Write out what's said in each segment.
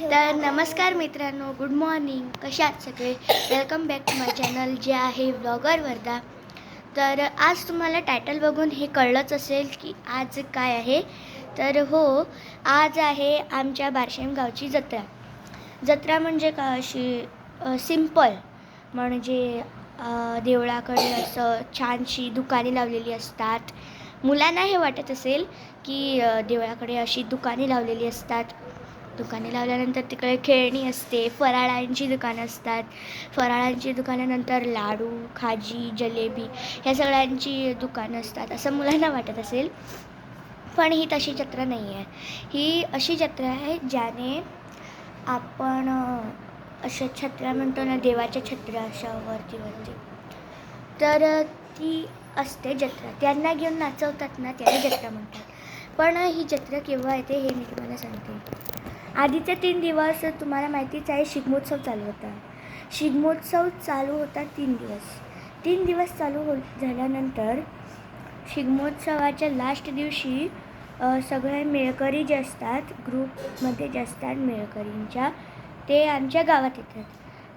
तर नमस्कार मित्रांनो गुड मॉर्निंग कशा आहात सगळे? Welcome back to my channel जे आहे ब्लॉगर वर्धा. तर आज तुम्हाला टायटल बघून हे कळलंच असेल की आज काय आहे. तर हो आज आहे आमच्या बारशेम गावची जत्रा. जत्रा म्हणजे का अशी सिंपल म्हणजे देवळाकडे असं छानशी दुकाने लावलेली असतात. मुलांना हे वाटत असेल की देवळाकडे अशी दुकाने लावलेली असतात. दुकाने लावल्यानंतर तिकडे खेळणी असते फराळांची दुकानं असतात. फराळांची दुकानानंतर लाडू खाजी जलेबी ह्या सगळ्यांची दुकानं असतात असं मुलांना वाटत असेल. पण ही तशी जत्रा नाही आहे ही अशी जत्रा आहे ज्याने आपण अशा छत्र्या म्हणतो ना देवाच्या छत्र्या अशा वरती वरती. तर ती असते जत्रा. त्यांना घेऊन नाचवतात ना त्याला जत्रा म्हणतात. पण ही जत्रा केव्हा येते हे मी तुम्हाला सांगते. आधीचे तीन दिवस तुम्हाला माहितीच आहे शिगमोत्सव चालू होता. शिगमोत्सव चालू होता तीन दिवस. तीन दिवस चालू हो झाल्यानंतर शिगमोत्सवाच्या लास्ट दिवशी सगळे मेळकरी जे असतात ग्रुपमध्ये जे असतात मेळकरींच्या ते आमच्या गावात येतात.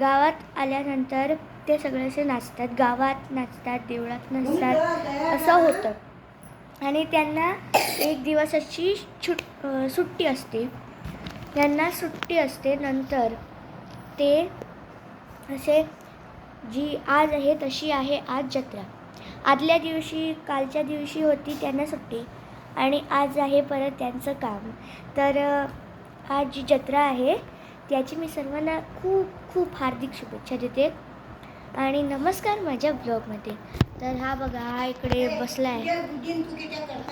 गावात आल्यानंतर ते सगळे असे नाचतात. गावात नाचतात देवळात नाचतात. असं होतं. आणि त्यांना एक दिवस अशी छुट सुट्टी असते. त्यांना सुट्टी असते नंतर. ते असे जी आज आहे तशी आहे आज जत्रा. आदल्या दिवशी कालच्या दिवशी होती त्यांना सुट्टी. आणि आज आहे परत त्यांचं काम. तर आज जी जत्रा आहे त्याची मी सर्वांना खूप खूप हार्दिक शुभेच्छा देते. आणि नमस्कार माझ्या ब्लॉगमध्ये. तर हा बघा हा इकडे बसला आहे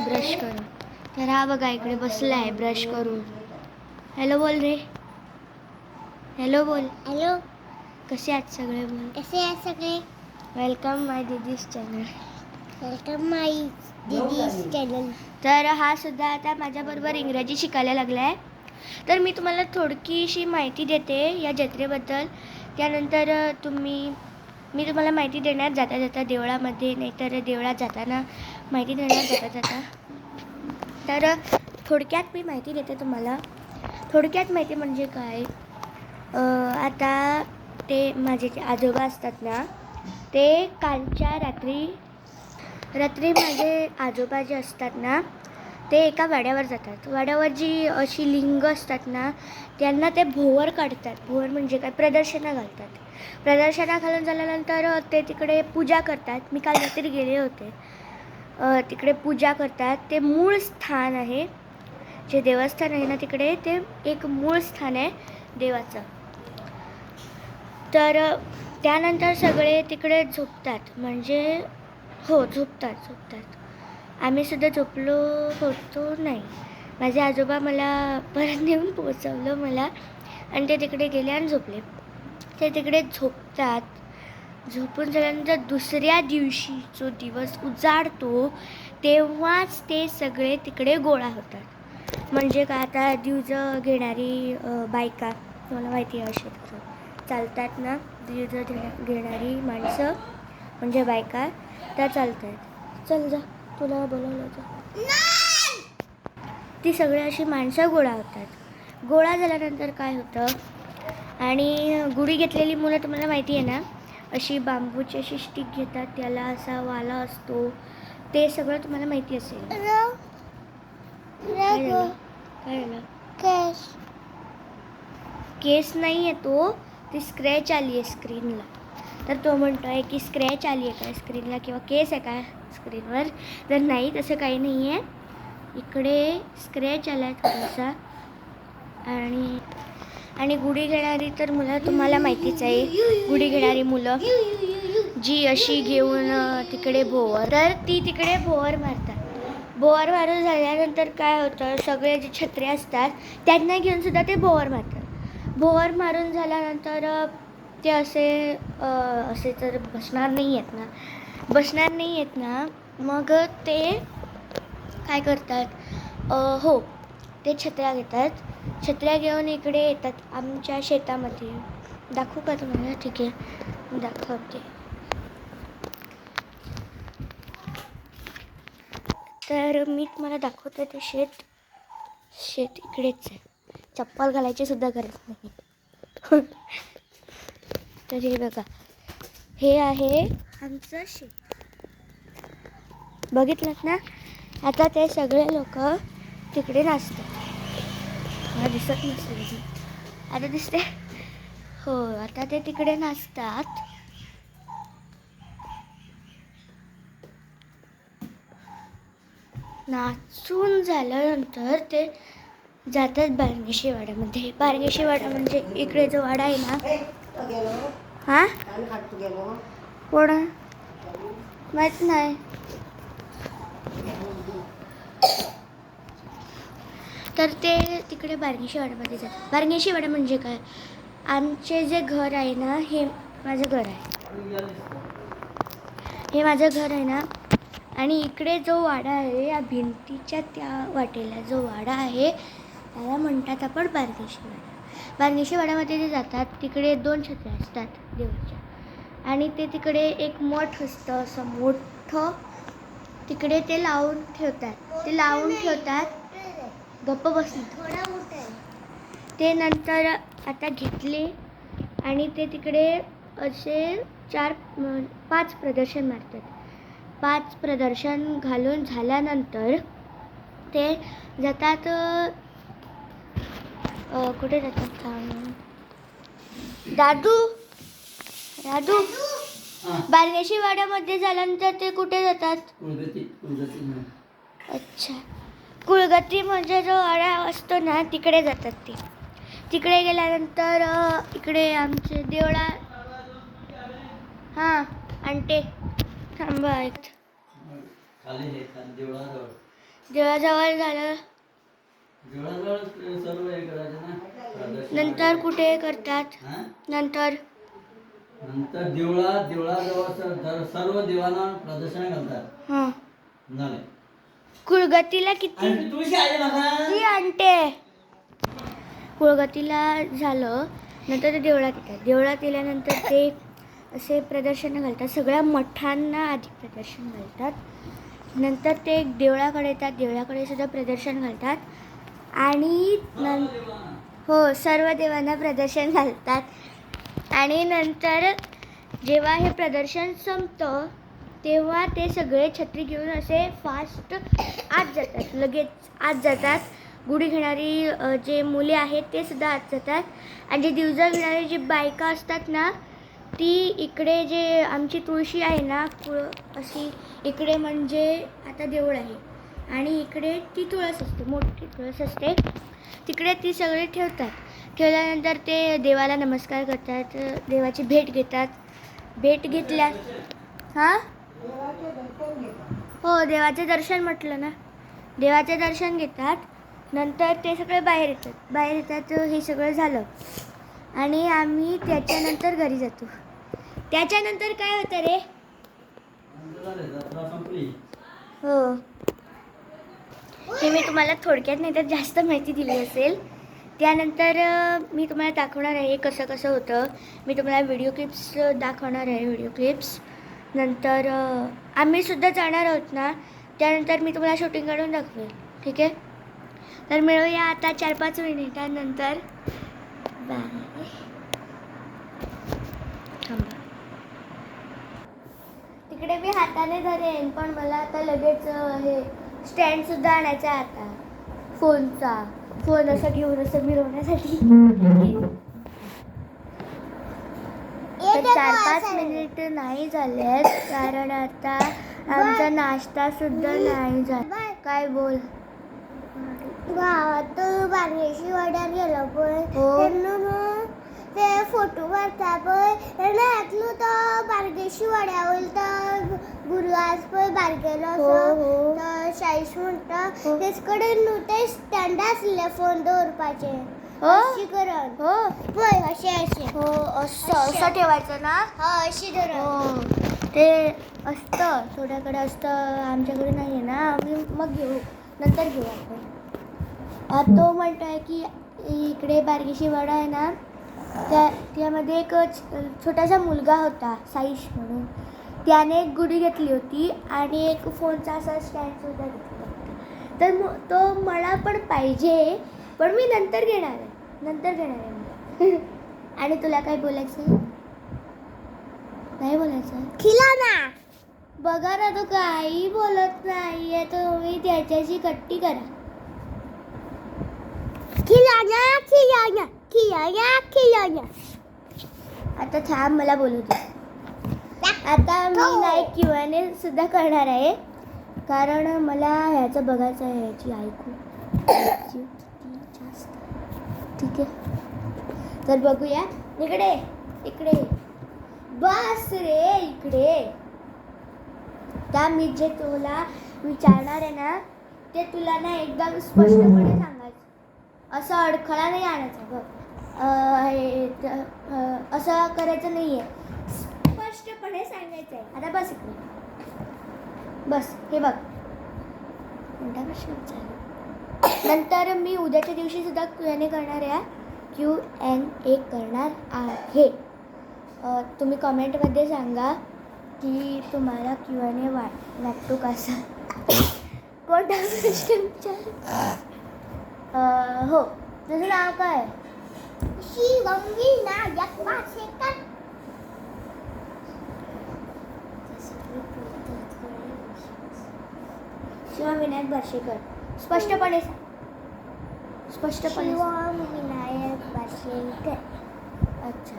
ब्रश करून. तर हा बघा इकडे बसला आहे ब्रश करून. हॅलो बोल रे. हॅलो बोल. हॅलो. कसे आहात सगळे बोल. कसे आहे सगळे? Welcome my Didi's channel welcome my Didi's channel तर हा सुद्धा आता माझ्याबरोबर इंग्रजी शिकायला लागला आहे तर मी तुम्हाला थोडकीशी माहिती देते या जत्रेबद्दल. त्यानंतर तुम्ही मी तुम्हाला माहिती देणार जाता जाता देवळामध्ये नाहीतर देवळात जाताना माहिती देणार जाता जाता. तर थोडक्यात मी माहिती देते तुम्हाला. थोडक्यात माहिती म्हणजे काय? आता ते माझे जे आजोबा असतात ना ते कालच्या रात्री रात्री माझे आजोबा जे असतात ना ते एका वाड्यावर जातात. वाड्यावर जी अशी लिंग असतात ना त्यांना ते भोवर काढतात. भोवर म्हणजे काय? प्रदर्शनं घालतात. प्रदर्शना घालून झाल्यानंतर ते तिकडे पूजा करतात. मी काल रात्री गेले होते. तिकडे पूजा करतात. ते मूळ स्थान आहे जे देवस्थान आहे ना तिकडे ते एक मूळ स्थान आहे देवाचं. तर त्यानंतर सगळे तिकडे झोपतात. म्हणजे हो झोपतात झोपतात. आम्ही सुद्धा झोपलो होतो नाही. माझे आजोबा मला परत नेऊन पोचवलं मला. आणि ते तिकडे गेले आणि झोपले. ते तिकडे झोपतात. झोपून झाल्यानंतर दुसऱ्या दिवशी जो दिवस उजाडतो. तेव्हाच ते सगळे तिकडे गोळा होतात. म्हणजे का आता दिवज घेणारी बायका तुम्हाला माहिती आहे अशी चालतात ना दिवज घेणारी माणसं म्हणजे बायका त्या चालत आहेत चल जा तुला बोलवलं जा. ती सगळी अशी माणसं गोळा होतात. गोळा झाल्यानंतर काय होतं? आणि गुढी घेतलेली मुलं तुम्हाला माहिती आहे ना अशी बांबूची अशी स्टिक घेतात त्याला असा वाला असतो. ते सगळं तुम्हाला माहिती असेल. काय झालं? कॅश केस नाही आहे तो ती स्क्रॅच आली आहे स्क्रीनला तर तो म्हणतो आहे की स्क्रॅच आली आहे काय स्क्रीनला किंवा केस आहे काय स्क्रीनवर तर नाही तसं काही नाही आहे. इकडे स्क्रॅच आला आहे थोडासा. आणि आणि गुढी घेणारी तर मुलं तुम्हाला माहितीच आहे. गुढी घेणारी मुलं. जी अशी घेऊन तिकडे भोवर तर ती तिकडे भोवर मारतात बोअर मारून झाल्यानंतर काय होतं सगळे जे छत्रे असतात त्यांना घेऊन सुद्धा ते बोअर मारतात. बोअर मारून झाल्यानंतर ते असे असे तर बसणार नाही आहेत ना. बसणार नाही आहेत ना. मग ते काय करतात हो ते छत्र्या घेतात. छत्र्या घेऊन इकडे येतात आमच्या शेतामध्ये. दाखवू का तुम्हाला? ठीक आहे. दाखवते. तर मी तुम्हाला दाखवते ते शेत. शेत इकडेच आहे. चप्पल घालायची सुद्धा गरज नाही. तर हे बघा. हे आहे आमचं शेत. बघितलं ना? आता ते सगळे लोक तिकडे नाचतात. मला दिसत नसते आता दिसते हो आता ते तिकडे नाचतात. नाचून झाल्यानंतर ते जातात बारंगेशी वाड्यामध्ये बारंगेशी वाडा म्हणजे इकडे जो वाडा आहे ना? हा? कोण? माहीत नाही. तर ते तिकडे बारंगेशी वाड्यामध्ये जातात. बारंगेशी वाडा म्हणजे काय? आमचे जे घर आहे ना हे माझं घर आहे. हे माझं घर आहे ना आणि इकडे जो वाडा आहे या भिंतीच्या त्या वाटेला जो वाडा आहे त्याला म्हणतात आपण बारगेशी वाडा. बारगेशी वाड्यामध्ये ते जातात तिकडे दोन छत्र्या असतात देवाच्या. आणि ते तिकडे एक मठ असतं असं मोठं. तिकडे ते लावून ठेवतात. ते लावून ठेवतात गप्प बसून ते नंतर आता घेतले आणि ते तिकडे असे चार पाच प्रदर्शन मारतात. पाच प्रदर्शन घालून झाल्यानंतर ते जातात कुठे जातात थांब. दादू दादू बारगेशी वाड्यामध्ये झाल्यानंतर ते कुठे जातात. अच्छा. कुलगत्री म्हणजे जो वाडा असतो ना तिकडे जातात ते. तिकडे गेल्यानंतर इकडे आमचे देवळा हां आणते थांबा एक खाली हे देवळाजवळ. देवळाजवळ झालं. देवळाजवळ सर्व हे करायचं ना? नंतर कुठे करतात? हा? नंतर? नंतर देवळा देवळाजवळ सर- दर- सर्व देवांना प्रदर्शन घालतात. हां. झाले. कुलगतीला किती? आणि ती आणते कुळगतीला झालं नंतर ते देवळात येतात. देवळात गेल्यानंतर ते असे प्रदर्शन घालतात. सगळ्या मठांना आधी प्रदर्शन घालतात. नंतर ते देवळाकडे येतात देवळाकडे सुद्धा प्रदर्शन घालतात. आणि नं हो सर्व देवांना प्रदर्शन घालतात. आणि नंतर जेव्हा हे प्रदर्शन संपतं तेव्हा ते सगळे छत्री घेऊन असे फास्ट आत जातात. लगेच आत जातात. गुढी घेणारी जे मुले आहेत ते सुद्धा आत जातात. आणि जे दिवजा घेणारी जी बायका असतात ना ती इकडे जे आमची तुळशी आहे ना कुळ अशी इकडे म्हणजे आता देऊळ आहे. आणि इकडे ती तुळस असते मोठी तुळस असते. तिकडे ती सगळे ठेवतात. ठेवल्यानंतर ते देवाला नमस्कार करतात देवाची भेट घेतात. भेट घेतल्या हां? हो देवाचे दर्शन म्हटलं ना. देवाचे दर्शन घेतात. नंतर ते सगळे बाहेर येतात. बाहेर येतात हे सगळं झालं. आणि आम्ही त्याच्यानंतर घरी जातो. त्याच्यानंतर काय होतं रे? हो. हे मी तुम्हाला थोडक्यात नाही तर जास्त माहिती दिली असेल. त्यानंतर मी तुम्हाला दाखवणार आहे कसं कसं होतं. मी तुम्हाला व्हिडिओ क्लिप्स दाखवणार आहे व्हिडिओ क्लिप्स नंतर आम्ही सुद्धा जाणार आहोत ना? त्यानंतर मी तुम्हाला शूटिंग काढून दाखवेल. ठीक आहे? तर मिळूया आता चार पाच मिनिटांनंतर. बाय. तिकडे मी हाताने धरेन पण मला आता लगेच हे स्टँड सुद्धा आणायचा आहे आता. फोनचा. फोन असं घेऊन असं मिरवण्यासाठी. तर चार पाच मिनिट नाही झाले आहेत कारण आता आमचा नाश्ता सुद्धा नाही झाला. काय बोल? गावात बारगेशी वाड्यात गेलो पण हो. ते फोटो काढता पण त्यांना ऐकलो तर बारगेशी वाड्यावर तर गुरुवार पण बारगेलो हो, असं. हो. तर शाळेस म्हणता हो. तेचकडे नुटे स्टँड असले फोन दवरपाचे हो? अशी करण हो? पळय असे असे. हो असं असं. ठेवायचं ना? हा अशी धरण हो. ते असतं थोड्याकडे असतं आमच्याकडे नाही आहे ना? आम्ही मग घेऊ नंतर घेऊ आपण. तो म्हणतो आहे की इकडे बारगेशी वाडा आहे ना? त्या त्यामध्ये एक छोटासा मुलगा होता साईश म्हणून. त्याने एक गुढी घेतली होती आणि एक फोनचा असा स्टँड सुद्धा घेतला होता. तर मग तो मला पण पाहिजे पण मी नंतर घेणार आहे. नंतर घेणार आहे मी आणि तुला काय बोलायचं आहे? नाही बोलायचं खिलौना! बघा ना तो काही बोलत नाहीये. तुम्ही त्याच्याशी कट्टी करा. खिलौना खिलौना! खिलौना खिलौना आता थांब मला बोलू दे. आता मी. नाही किंवाने सुद्धा करणार आहे. कारण मला ह्याचं बघायचं आहे ह्याची ऐकू. ठीक आहे? तर बघूया. इकडे इकडे. बस रे इकडे. त्या मी जे तुला विचारणार आहे ना ते तुला ना एकदम स्पष्टपणे सांगायचं. असं अडखळा नाही आणायचा बघ. असं करायचं नाही आहे स्पष्टपणे सांगायचं आहे आता बस इकडे. बस हे बघ. कोणता प्रश्न विचार नंतर मी उद्याच्या दिवशी सुद्धा क्यू करणार आहे. क्यू एन ए करणार आहे. तुम्ही कमेंटमध्ये सांगा की तुम्हाला क्यू एन ए वाट वाटतो कसा कोणता प्रश्न विचार हो. तुझं नाव काय आहे? शिवम विनायक बर्शेकर स्पष्टपणे सांग स्पष्टपणे सांग. शिवम विनायक वासेकर अच्छा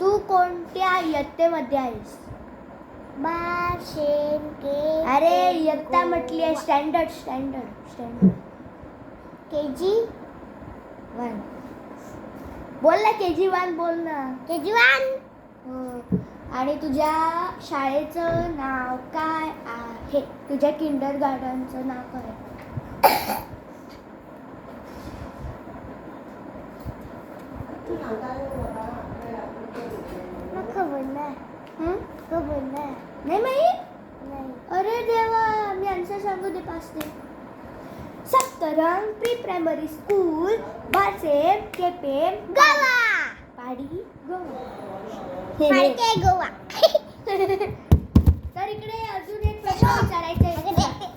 तू कोणत्या इयत्तेमध्ये आहेस बाशेके अरे इयत्ता म्हटली आहे standard standard standard K G one बोल ना के जी वन बोल ना. के जी वन हो. आणि तुझ्या शाळेचं नाव काय आहे? तुझ्या किंडर गार्डनचं नाव काय खबर नाही? खबर नाही. नाही माहीत? नाही. अरे देवा मी आन्सर सांगू दे पाच दे Saptarang pre primary school Basem Quepem Goa. Padi Goa. Goa? तर इकडे अजून एक प्रश्न विचारायचा आहे.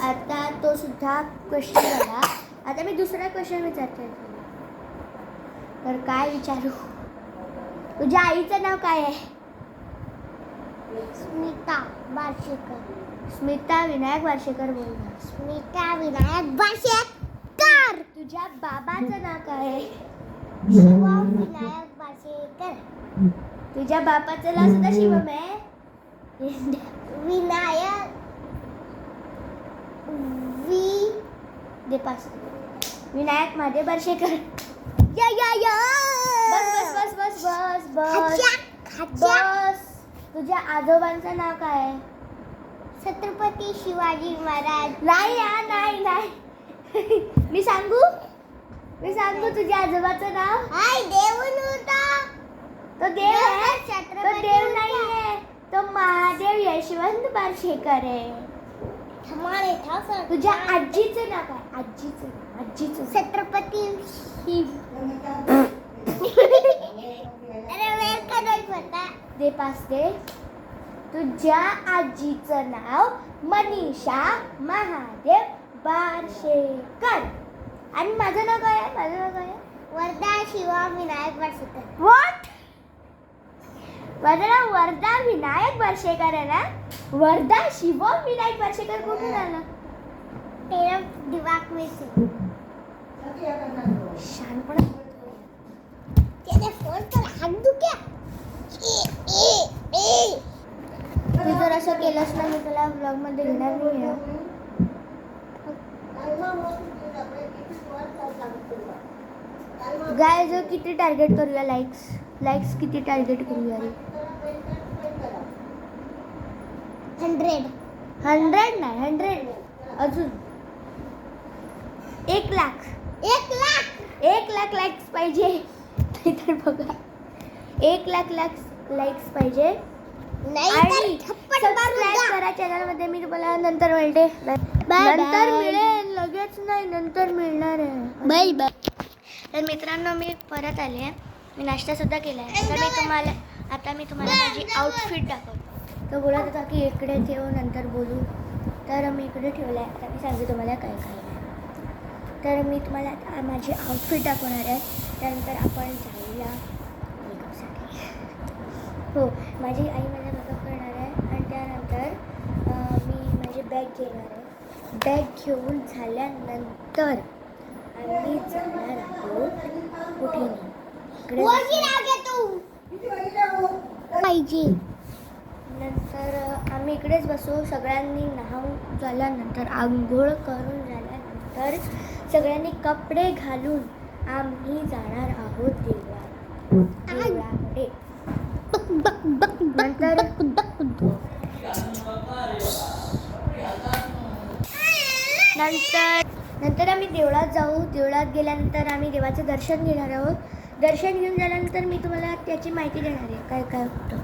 आता तो सुद्धा क्वेश्चन झाला आता मी दुसरा क्वेश्चन विचारते. तर काय विचारू? तुझ्या आईचं नाव काय आहे? स्मिता बार्शीकर. स्मिता विनायक वार्षेकर बोलणार स्मिता विनायक बार्शेकर तुझ्या बाबाचं नाव काय शिवम विनायक बार्शेकर तुझ्या बापाचं नाव सुद्धा शिवम आहे. विनायक वि दे पास विनायक माझे बर्शेकर या या या. बस बस बस बस बस बस. बस. तुझ्या आजोबांचं नाव काय आहे. छत्रपती शिवाजी महाराज. नाही यार नाही नाही. मी सांगू? मी सांगू तुझ्या आजोबाचं नाव? हाय देऊन होता तो देव आहे? तो छत्रपती देव नाही आहे. तो महादेव यशवंत बारशेकर आहे. तुझ्या आजीचं नाव काय? आजीचं नाव, आजीचं. छत्रपती शिव. अरे वेळ करायचं दे पास दे. तुझ्या आजीचं नाव मनीषा महादेव बारशेकर. आणि माझं नाव काय आहे? माझं नाव काय आहे? वर्धा शिवा विनायक बार्शीकर. वॉट माझं नाव वर्धा विनायक बारशेकर आहे ना? वर्धा शिवम विनायक बारशेकर कुठून आलं? तेरा दिवाक में से शहाणपणा तेरे फोन पर दुख्या ए ए ए. तू जर असं केलंस ना मी तुला ब्लॉगमध्ये घेणार नाही आहे. गाय जो किती टार्गेट करूया लाईक्स लाईक्स किती टार्गेट करूया रे? हंड्रेड हंड्रेड नाही हंड्रेड अजून. एक लाख. एक लाख. एक लाख लाईक्स पाहिजे. नाहीतर बघा. एक लाख लाख लाईक्स पाहिजे. आणि तर सबस्क्राईब करा चॅनलमध्ये. मी तुम्हाला नंतर मिळते. नंतर. मिळेल. लगेच नाही नंतर मिळणार आहे. बाय बाय तर मित्रांनो मी परत आले आहे. मी नाश्ता सुद्धा केला आहे. मी तुम्हाला आता मी तुम्हाला माझी आउटफिट दाखवतो. तो बोलत होता की इकडे ठेव नंतर बोलू. तर मी इकडे ठेवलं आहे आता मी सांगते तुम्हाला काय काय तर मी तुम्हाला आता माझी आउटफिट दाखवणार आहे. त्यानंतर आपण जाऊया मेकअपसाठी. हो माझी आई माझा मेकअप करणार आहे आणि त्यानंतर मी माझी बॅग घेणार आहे. बॅग घेऊन झाल्यानंतर आम्ही जाणार आहोत कुठे पाहिजे. नंतर आम्ही इकडेच बसू. सगळ्यांनी नहावून झाल्यानंतर आंघोळ करून झाल्यानंतर सगळ्यांनी कपडे घालून आम्ही जाणार आहोत देवळात. देवळाकडे नंतर नंतर नंतर आम्ही देवळात जाऊ. देवळात गेल्यानंतर आम्ही देवाचं दर्शन घेणार आहोत. दर्शन घेऊन झाल्यानंतर मी तुम्हाला त्याची माहिती देणार आहे. काय काय होतं.